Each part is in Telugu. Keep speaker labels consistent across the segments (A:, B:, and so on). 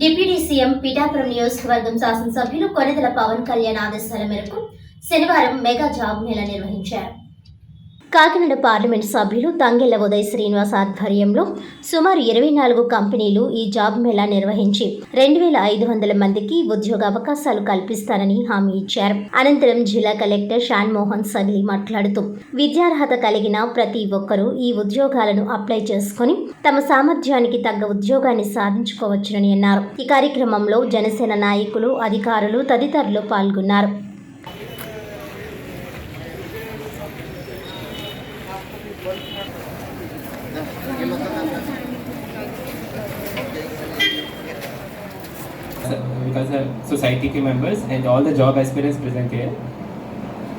A: డిప్యూటీ సీఎం పిఠాపురం నియోజకవర్గం శాసనసభ్యులు కొనెదల పవన్ కళ్యాణ్ ఆదేశాల మేరకు శనివారం మెగా జాబ్ మేళా నిర్వహించారు. కాకినాడ పార్లమెంట్ సభ్యులు తంగెళ్ళ ఉదయ్ శ్రీనివాస్ ఆధ్వర్యంలో సుమారు ఇరవై నాలుగు కంపెనీలు ఈ జాబ్ మేళా నిర్వహించి రెండు వేల ఐదు వందల మందికి ఉద్యోగ అవకాశాలు కల్పిస్తారని హామీ ఇచ్చారు. అనంతరం జిల్లా కలెక్టర్ షాన్ మోహన్ సగిలి మాట్లాడుతూ విద్యార్హత కలిగిన ప్రతి ఒక్కరూ ఈ ఉద్యోగాలను అప్లై చేసుకుని తమ సామర్థ్యానికి తగ్గ ఉద్యోగాన్ని సాధించుకోవచ్చునని అన్నారు. ఈ కార్యక్రమంలో జనసేన నాయకులు అధికారులు తదితరులు పాల్గొన్నారు.
B: Because సొసైటీకి members and all the job the job aspirants present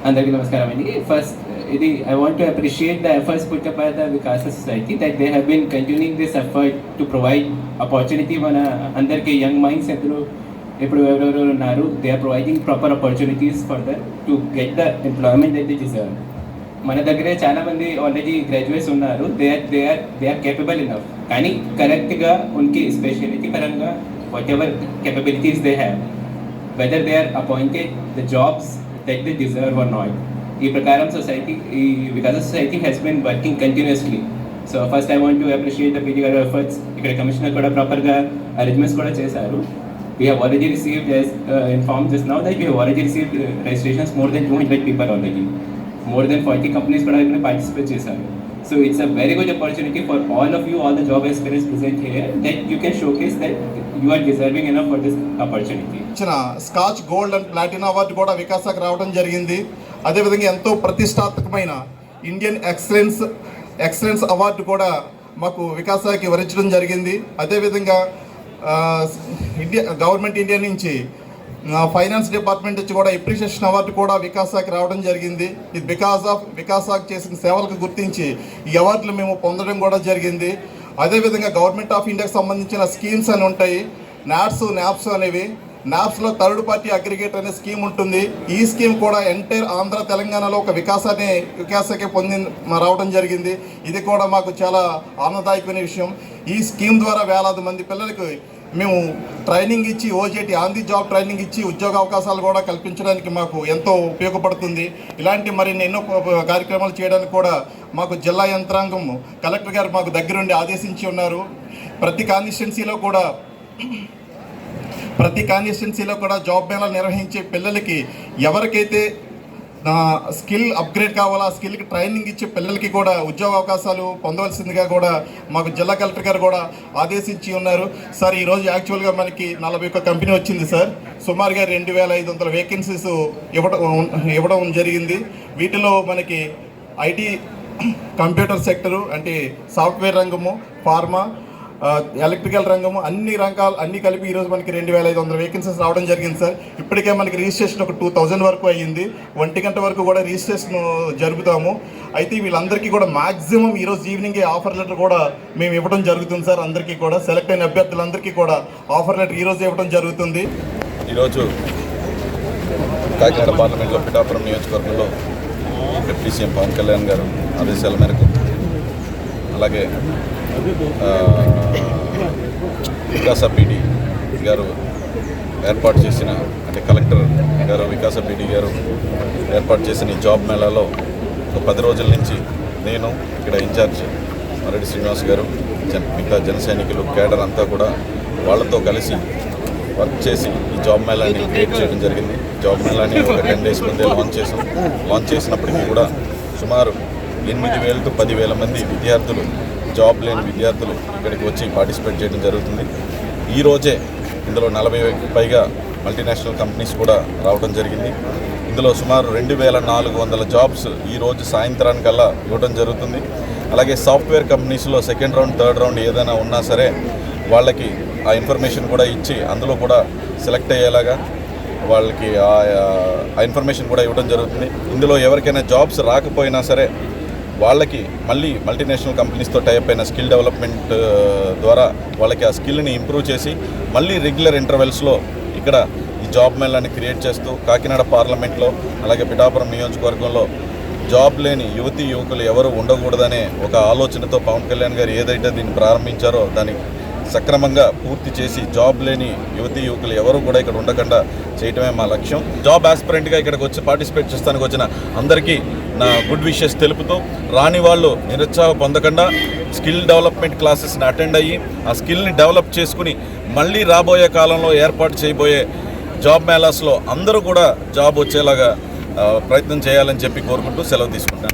B: అందరికీ నమస్కారం అండి. ఫస్ట్ ఇది I want to appreciate the efforts put by the Vikasa society that they have been continuing this effort to provide opportunity మన అందరికీ యంగ్ మైండ్స్ ఎప్పుడు ఇప్పుడు ఎవరెవరు ఉన్నారు they are providing proper opportunities for the to get the employment that they deserve మన దగ్గరే చాలా మంది ఆల్రెడీ గ్రాడ్యుయేట్స్ ఉన్నారు. They are they are they are capable enough కానీ కరెక్ట్గా ఉనికి స్పెషాలిటీ పరంగా whatever capabilities they have whether they are appointed the jobs that they deserve are ఈ ప్రకారం సొసైటీ ఈ Vikasa society has been working continuously so first I want to appreciate the PT గారు ఎఫర్ట్స్ ఇక్కడ కమిషనర్ కూడా ప్రాపర్గా అరేంజ్మెంట్స్ కూడా చేశారు. We have already received, inform uh, informed just now, that we have more than uh, registrations. More than 200 people already. More than 40 companies కూడా ఇక్కడ పార్టిసిపేట్ చేశారు. So it's a very good opportunity for all of you, all the job aspirants present here, that you can showcase that you are deserving enough for this opportunity.
C: ఇచ్చిన Scotch gold and platinum award కూడా వికాసాకు రావడం జరిగింది అదేవిధంగా ఎంతో ప్రతిష్టాత్మకమైన ఇండియన్ ఎక్సలెన్స్ ఎక్సలెన్స్ అవార్డు కూడా మాకు వికాసాకి వరించడం జరిగింది అదేవిధంగా ఆ, ఇండియా గవర్నమెంట్ ఇండియా నుంచి ఆ, ఫైనాన్స్ డిపార్ట్మెంట్ నుంచి కూడా ఎప్రిషియేషన్ అవార్డు కూడా వికాసాకి రావడం జరిగింది. ఇది బికాస్ ఆఫ్ వికాసాకి చేసిన సేవలకు గుర్తించి ఈ అవార్డులు మేము పొందడం కూడా జరిగింది. అదేవిధంగా గవర్నమెంట్ ఆఫ్ ఇండియాకి సంబంధించిన స్కీమ్స్ అని ఉంటాయి. నాట్స్ నాప్స్ అనేవి. నాప్స్లో థర్డ్ పార్టీ అగ్రిగేట్ అనే స్కీమ్ ఉంటుంది. ఈ స్కీమ్ కూడా ఎంటైర్ ఆంధ్ర తెలంగాణలో ఒక వికాసాన్ని వికాసకి పొంది రావడం జరిగింది. ఇది కూడా మాకు చాలా ఆనందదాయకమైన విషయం. ఈ స్కీమ్ ద్వారా వేలాది మంది పిల్లలకు మేము ట్రైనింగ్ ఇచ్చి OJT on the job training ఇచ్చి ఉద్యోగ అవకాశాలు కూడా కల్పించడానికి మాకు ఎంతో ఉపయోగపడుతుంది. ఇలాంటి మరిన్ని ఎన్నో కార్యక్రమాలు చేయడానికి కూడా మాకు జిల్లా యంత్రాంగం కలెక్టర్ గారు మాకు దగ్గరుండి ఆదేశించి ఉన్నారు. ప్రతి కాన్స్టిట్యున్సీలో కూడా ప్రతి కాన్స్టిట్యున్సీలో కూడా జాబ్ మేళా నిర్వహించే పిల్లలకి ఎవరికైతే నా స్కిల్ అప్గ్రేడ్ కావాలా? ఆ స్కిల్కి ట్రైనింగ్ ఇచ్చి పిల్లలకి కూడా ఉద్యోగ అవకాశాలు పొందవలసిందిగా కూడా మాకు జిల్లా కలెక్టర్ గారు కూడా ఆదేశించి ఉన్నారు. సార్ ఈరోజు యాక్చువల్గా మనకి నలభై ఒక్క కంపెనీ వచ్చింది సార్. సుమారుగా రెండు వేల ఐదు వందల వేకెన్సీస్ ఇవ్వడం ఇవ్వడం జరిగింది. వీటిలో మనకి ఐటీ కంప్యూటర్ సెక్టరు అంటే సాఫ్ట్వేర్ రంగము ఫార్మా ఎలక్ట్రికల్ రంగము అన్ని రంగాలు అన్ని కలిపి ఈరోజు మనకి రెండు వేల ఐదు వందల వేకెన్సీస్ రావడం జరిగింది సార్. ఇప్పటికే మనకి రిజిస్ట్రేషన్ ఒక టూ థౌజండ్ వరకు అయ్యింది. ఒంటి గంట వరకు కూడా రిజిస్ట్రేషన్ జరుపుతాము. అయితే వీళ్ళందరికీ కూడా మాక్సిమం ఈరోజు ఈవినింగ్ ఆఫర్ లెటర్ కూడా మేము ఇవ్వడం జరుగుతుంది సార్ అందరికీ కూడా. సెలెక్ట్ అయిన అభ్యర్థులందరికీ కూడా ఆఫర్ లెటర్ ఈరోజు ఇవ్వడం జరుగుతుంది.
D: ఈరోజు కాకినాడ పార్లమెంట్లో పిఠాపురం నియోజకవర్గంలో డిప్యూటీ సీఎం పవన్ కళ్యాణ్ గారు ఆదేశాల మేరకు అలాగే వికాస పీడి గారు ఏర్పాటు చేసిన అంటే కలెక్టర్ గారు వికాస పీడి గారు ఏర్పాటు చేసిన ఈ జాబ్ మేళాలో ఒక పది రోజుల నుంచి నేను ఇక్కడ ఇన్ఛార్జ్ మరెడ్డి శ్రీనివాస్ గారు జన మిగతా జన సైనికులు కేడర్ అంతా కూడా వాళ్ళతో కలిసి వర్క్ చేసి ఈ జాబ్ మేళాని క్రియేట్ చేయడం జరిగింది. జాబ్ మేళాని ఒక టెన్ డేస్ ముందే లాంచ్ చేసాం. లాంచ్ చేసినప్పటికీ కూడా సుమారు ఎనిమిది వేల టు పదివేల మంది విద్యార్థులు జాబ్ లేని విద్యార్థులు ఇక్కడికి వచ్చి పార్టిసిపేట్ చేయడం జరుగుతుంది. ఈ రోజే ఇందులో నలభై పైగా మల్టీనేషనల్ కంపెనీస్ కూడా రావడం జరిగింది. ఇందులో సుమారు రెండు వేల నాలుగు వందల జాబ్స్ ఈ రోజు సాయంత్రానికల్లా ఇవ్వడం జరుగుతుంది. అలాగే సాఫ్ట్వేర్ కంపెనీస్లో సెకండ్ రౌండ్ థర్డ్ రౌండ్ ఏదైనా ఉన్నా సరే వాళ్ళకి ఆ ఇన్ఫర్మేషన్ కూడా ఇచ్చి అందులో కూడా సెలెక్ట్ అయ్యేలాగా వాళ్ళకి ఆ ఆ ఇన్ఫర్మేషన్ కూడా ఇవ్వడం జరుగుతుంది. ఇందులో ఎవరికైనా జాబ్స్ రాకపోయినా సరే వాళ్ళకి మళ్ళీ మల్టీనేషనల్ కంపెనీస్తో టైప్ అయిన స్కిల్ డెవలప్మెంట్ ద్వారా వాళ్ళకి ఆ స్కిల్ని ఇంప్రూవ్ చేసి మళ్ళీ రెగ్యులర్ ఇంటర్వెల్స్లో ఇక్కడ ఈ జాబ్ మేళాన్ని క్రియేట్ చేస్తూ కాకినాడ పార్లమెంట్లో అలాగే పిఠాపురం నియోజకవర్గంలో జాబ్ లేని యువతి యువకులు ఎవరు ఉండకూడదనే ఒక ఆలోచనతో పవన్ కళ్యాణ్ గారు ఏదైతే దీన్ని ప్రారంభించారో దానికి సక్రమంగా పూర్తి చేసి జాబ్ లేని యువతి యువకులు ఎవరు కూడా ఇక్కడ ఉండకుండా చేయటమే మా లక్ష్యం. జాబ్ ఆస్పిరెంట్గా ఇక్కడికి వచ్చి పార్టిసిపేట్ చేస్తానికి వచ్చిన అందరికీ నా గుడ్ విషెస్ తెలుపుతూ రాని వాళ్ళు నిరుత్సాహం పొందకుండా స్కిల్ డెవలప్మెంట్ క్లాసెస్ని అటెండ్ అయ్యి ఆ స్కిల్ని డెవలప్ చేసుకుని మళ్ళీ రాబోయే కాలంలో ఏర్పాటు చేయబోయే జాబ్ మేళాస్లో అందరూ కూడా జాబ్ వచ్చేలాగా ప్రయత్నం చేయాలని చెప్పి కోరుకుంటూ సెలవు తీసుకుంటాను.